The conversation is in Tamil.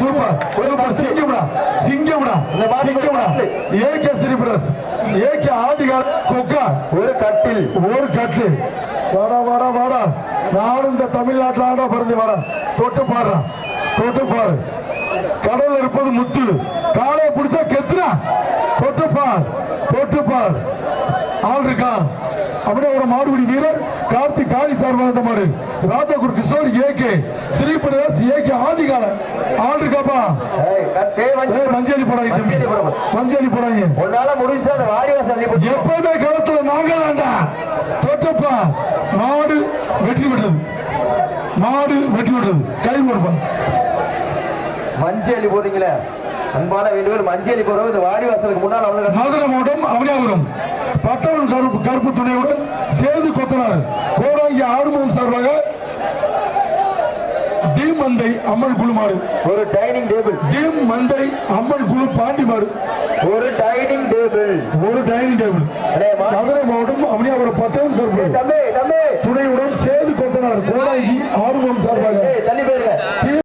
சூப்பர். சூப்பர் சிங்கம்டா சிங்கம்டா இந்த மாதிரி சிங்கம்டா. ஏகே ஸ்ரீபிரஸ் ஏகே ஆதிகால கொக்கா. ஒரு கட்டில். ஒரு கட்டு வாடா வாடா வாடா. நானும் இந்த தமிழ்நாட்டில் ஆடா பிறந்து வாடா. தொட்டு பாடுறா. தொட்டு பாரு கடவுள் இருப்பது முத்து. காலையை பிடிச்சா கெத்துறா. தொட்டு பார் தொட்டு பார் ஆள் இருக்கா? அப்படியே ஒரு மாடுபிடி வீரர் கார்த்திக் காளி சார்பாக மாடு ராஜாகுரு கிஷோர் ஏகே. ஸ்ரீபிரதாஸ் ஏகே ஆதிகால ஆள் இருக்காப்பா மஞ்சள். போடாங்க மஞ்சளி போடாங்க எப்பவுமே களத்துல நாங்க தான்டா தொட்டப்பா மாடு வெற்றி விடுறது மாடு வெற்றி விடுறது கை கொடுப்பா. மஞ்சள் போறீங்களே அன்பான வேண்டுகோள் மஞ்சள் போறோம் இந்த வாடி வாசலுக்கு முன்னால் மதுரை மாவட்டம் அவனியாபுரம். கருப்பு துணையுடன் சேது கொத்தனார். கோடாங்கி ஆறுமுகம் சார்பாக மந்தை அம்மன் குழு மாடு ஒரு டைனிங் டேபிள். டி மந்தை அம்மன் குழு பாண்டி மாடு ஒரு டைனிங் டேபிள். ஒரு டைனிங் டேபிள். மதுரை மாவட்டம் அவனியாபுரம் பட்டவன் கருப்பு. துணையுடன் சேது கொத்தனார். கோடாங்கி